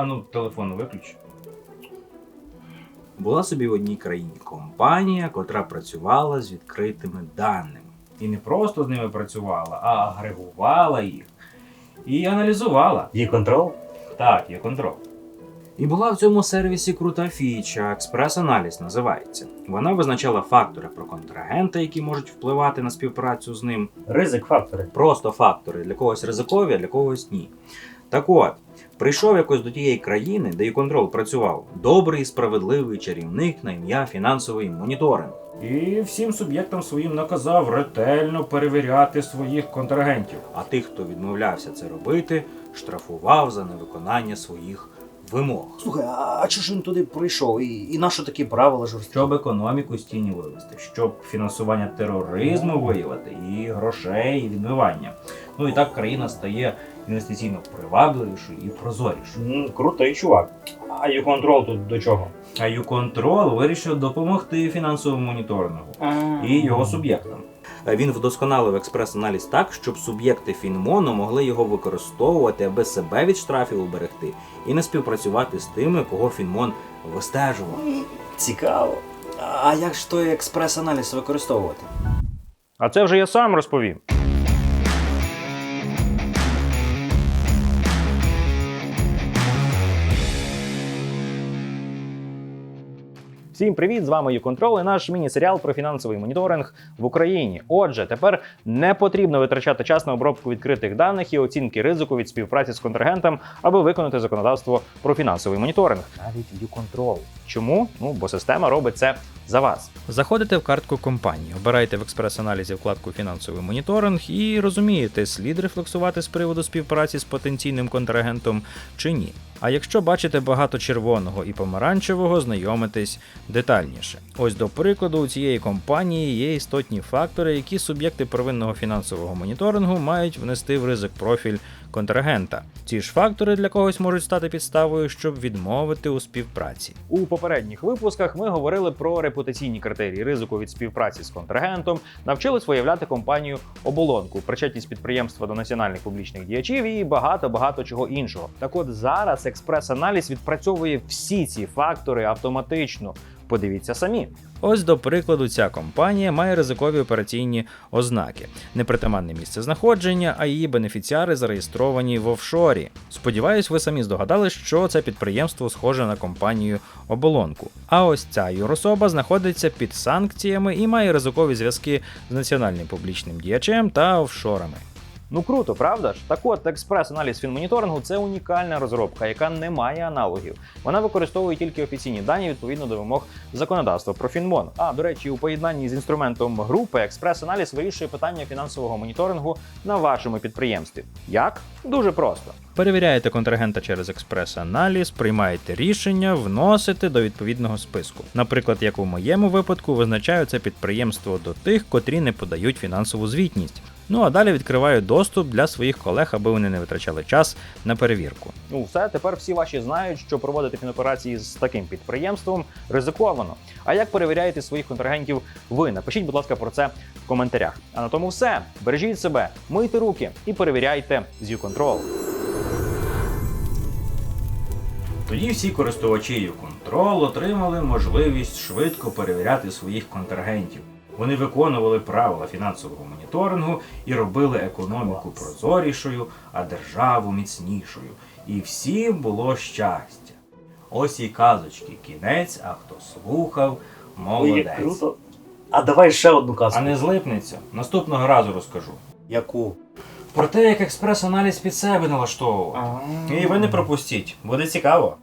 А ну, телефон виключ. Була собі в одній країні компанія, котра працювала з відкритими даними. І не просто з ними працювала, а агрегувала їх і аналізувала. Є контрол? Так, є контроль. І була в цьому сервісі крута фіча, експрес-аналіз називається. Вона визначала фактори про контрагента, які можуть впливати на співпрацю з ним. Ризик фактори. Просто фактори для когось ризикові, а для когось ні. Так от, прийшов якось до тієї країни, де контрол працював, добрий, справедливий чарівник на ім'я фінансовий моніторинг. І всім суб'єктам своїм наказав ретельно перевіряти своїх контрагентів. А тих, хто відмовлявся це робити, штрафував за невиконання своїх вимог. Слухай, а чого ж він туди прийшов? І, і на що такі правила жорсткі? Щоб економіку з тіні вивести, щоб фінансування тероризму виявити, і грошей, і відмивання. Ну і так країна стає інвестиційно привабливішою і прозорішою. М, Крутий чувак. А є контрол тут до чого? А ЮКонтрол вирішив допомогти фінансовому моніторингу і його суб'єктам. Е, Він вдосконалив експрес-аналіз так, щоб суб'єкти Фінмону могли його використовувати, аби себе від штрафів уберегти і не співпрацювати з тими, кого Фінмон вистежував. Цікаво. А як ж той експрес-аналіз використовувати? А це вже я сам розповім. Всім привіт! З вами ЮКонтрол і наш міні-серіал про фінансовий моніторинг в Україні. Отже, тепер не потрібно витрачати час на обробку відкритих даних і оцінки ризику від співпраці з контрагентом, аби виконати законодавство про фінансовий моніторинг. Навіть ЮКонтрол. Чому? Ну бо система робить це за вас. Заходите в картку компанії, обирайте в експрес-аналізі вкладку фінансовий моніторинг і розумієте, слід рефлексувати з приводу співпраці з потенційним контрагентом чи ні. А якщо бачите багато червоного і помаранчевого, знайомитесь детальніше. Ось до прикладу, у цієї компанії є істотні фактори, які суб'єкти первинного фінансового моніторингу мають внести в ризик профіль контрагента. Ці ж фактори для когось можуть стати підставою, щоб відмовити у співпраці. У попередніх випусках ми говорили про репутаційні критерії ризику від співпраці з контрагентом, навчились виявляти компанію оболонку, причетність підприємства до національних публічних діячів і багато багато чого іншого. Так от зараз експрес-аналіз відпрацьовує всі ці фактори автоматично. Подивіться самі. Ось до прикладу, ця компанія має ризикові операційні ознаки, непритаманне місце знаходження, а її бенефіціари зареєстровані в офшорі. Сподіваюсь, ви самі здогадались, що це підприємство схоже на компанію оболонку. А ось ця юрособа знаходиться під санкціями і має ризикові зв'язки з національним публічним діячем та офшорами. Ну круто, правда ж? Так от експрес-аналіз фінмоніторингу це унікальна розробка, яка не має аналогів. Вона використовує тільки офіційні дані відповідно до вимог законодавства про Фінмон. А до речі, у поєднанні з інструментом групи експрес-аналіз вирішує питання фінансового моніторингу на вашому підприємстві. Як? Дуже просто. Перевіряєте контрагента через експрес-аналіз, приймаєте рішення, вносите до відповідного списку. Наприклад, як у моєму випадку, визначаю це підприємство до тих, котрі не подають фінансову звітність. Ну а далі відкриваю доступ для своїх колег, аби вони не витрачали час на перевірку. Ну все, тепер всі ваші знають, що проводити фіноперації з таким підприємством ризиковано. А як перевіряєте своїх контрагентів ви? Напишіть, будь ласка, про це в коментарях. А на тому все. Бережіть себе, мийте руки і перевіряйте з YouControl. Тоді всі користувачі YouControl отримали можливість швидко перевіряти своїх контрагентів. Вони виконували правила фінансового моніторингу і робили економіку прозорішою, а державу міцнішою. І всім було щастя. Ось і казочки кінець, а хто слухав, Ой, як молодець. круто. А давай ще одну казку. А не злипнеться. Наступного разу розкажу. Яку? Про те, як експрес-аналіз під себе налаштовувати. І ви не пропустіть, буде цікаво.